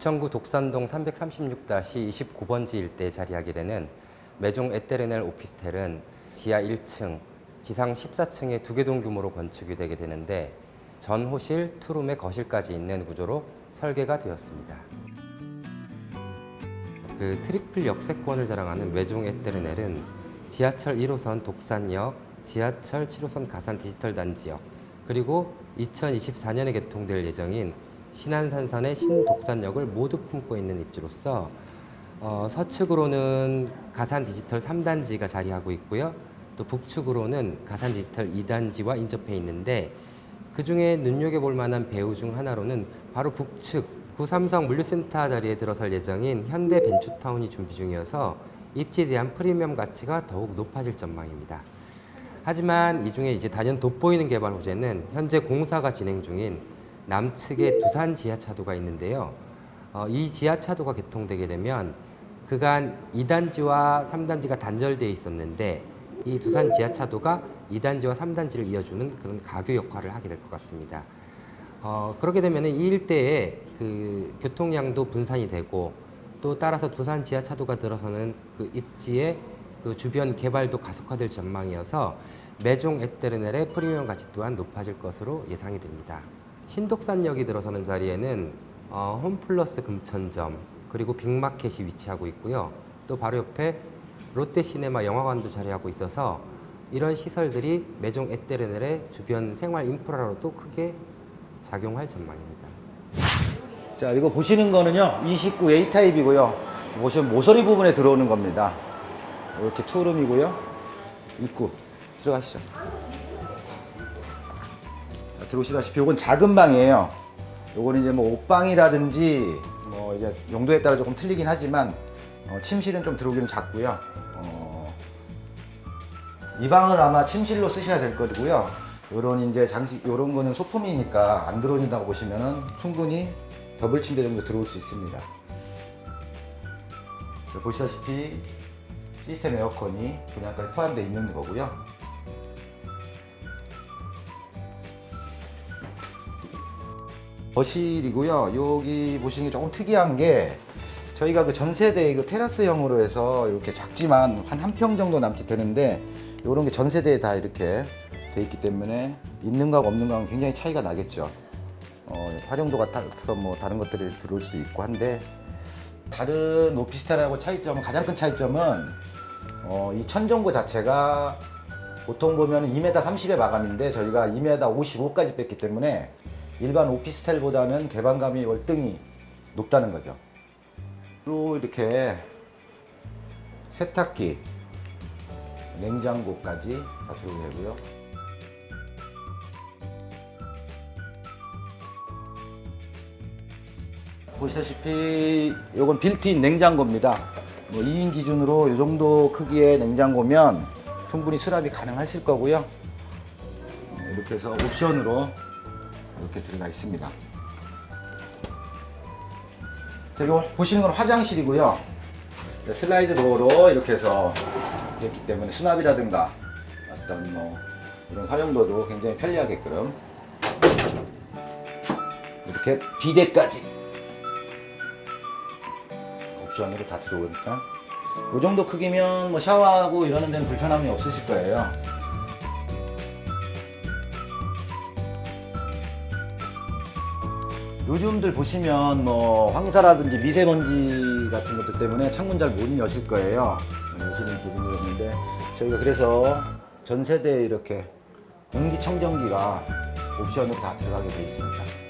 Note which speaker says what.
Speaker 1: 인천구 독산동 336-29번지 일대에 자리하게 되는 매종 에테르넬 오피스텔은 지하 1층, 지상 14층의 두 개 동 규모로 건축이 되게 되는데 전 호실, 투룸의 거실까지 있는 구조로 설계가 되었습니다. 그 트리플 역세권을 자랑하는 외종 에테르넬은 지하철 1호선 독산역, 지하철 7호선 가산 디지털 단지역, 그리고 2024년에 개통될 예정인 신안산선의 신독산역을 모두 품고 있는 입지로서 어, 서측으로는 가산 디지털 3단지가 자리하고 있고요. 또 북측으로는 가산 디지털 2단지와 인접해 있는데 그 중에 눈여겨볼 만한 배우 중 하나로는 바로 북측 구삼성 물류센터 자리에 들어설 예정인 현대 벤처타운이 준비 중이어서 입지에 대한 프리미엄 가치가 더욱 높아질 전망입니다. 하지만 이 중에 이제 단연 돋보이는 개발 호재는 현재 공사가 진행 중인 남측의 두산 지하차도가 있는데요. 어, 이 지하차도가 개통되게 되면 그간 2단지와 3단지가 단절되어 있었는데 이 두산 지하차도가 2단지와 3단지를 이어주는 그런 가교 역할을 하게 될 것 같습니다. 어, 그렇게 되면 이 일대에 그 교통량도 분산이 되고 또 따라서 두산 지하차도가 들어서는 그 입지의 그 주변 개발도 가속화될 전망이어서 매종 에테르넬의 프리미엄 가치 또한 높아질 것으로 예상이 됩니다. 신독산역이 들어서는 자리에는 어, 홈플러스 금천점 그리고 빅마켓이 위치하고 있고요. 또 바로 옆에 롯데시네마 영화관도 자리하고 있어서 이런 시설들이 매종 에테르넬의 주변 생활 인프라로도 크게 작용할 전망입니다.
Speaker 2: 자, 이거 보시는 거는요, 29 A 타입이고요. 보시면 모서리 부분에 들어오는 겁니다. 이렇게 투룸이고요. 입구 들어가시죠. 자, 들어오시다시피 이건 작은 방이에요. 요거는 이제 뭐 옷방이라든지 뭐 이제 용도에 따라 조금 틀리긴 하지만 어, 침실은 좀 들어오기는 작고요. 어, 이 방을 아마 침실로 쓰셔야 될 거고요. 요런 이제 장식 요런 거는 소품이니까 안 들어온다고 보시면은 충분히 더블 침대 정도 들어올 수 있습니다. 자, 보시다시피 시스템 에어컨이 분양까지 포함되어 있는 거고요. 거실이고요. 여기 보시는 게 조금 특이한 게 저희가 그 전세대 그 테라스형으로 해서 이렇게 작지만 한 한 평 정도 남짓 되는데 이런 게 전세대에 다 이렇게 돼 있기 때문에 있는 거하고 없는 거하고 굉장히 차이가 나겠죠. 어, 활용도가 따라서 뭐 다른 것들이 들어올 수도 있고 한데 다른 오피스텔하고 차이점은 가장 큰 차이점은 어, 이 천정고 자체가 보통 보면 2m 30의 마감인데 저희가 2m 55까지 뺐기 때문에 일반 오피스텔보다는 개방감이 월등히 높다는 거죠. 또 이렇게 세탁기, 냉장고까지 다 들어오게 되고요. 보시다시피 이건 빌트인 냉장고입니다. 뭐 2인 기준으로 이 정도 크기의 냉장고면 충분히 수납이 가능하실 거고요. 어, 이렇게 해서 옵션으로 이렇게 들어가 있습니다. 자, 이거 보시는 건 화장실이고요. 네, 슬라이드 도어로 이렇게 해서 됐기 때문에 수납이라든가 어떤 뭐 이런 사용도도 굉장히 편리하게끔 이렇게 비데까지 옵션으로 다 들어오니까 이 정도 크기면 뭐 샤워하고 이러는 데는 불편함이 없으실 거예요. 요즘들 보시면 뭐 황사라든지 미세먼지 같은 것들 때문에 창문 잘 못 여실 거예요. 여시는 부분이었는데 저희가 그래서 전 세대에 이렇게 공기청정기가 옵션으로 다 들어가게 되어 있습니다.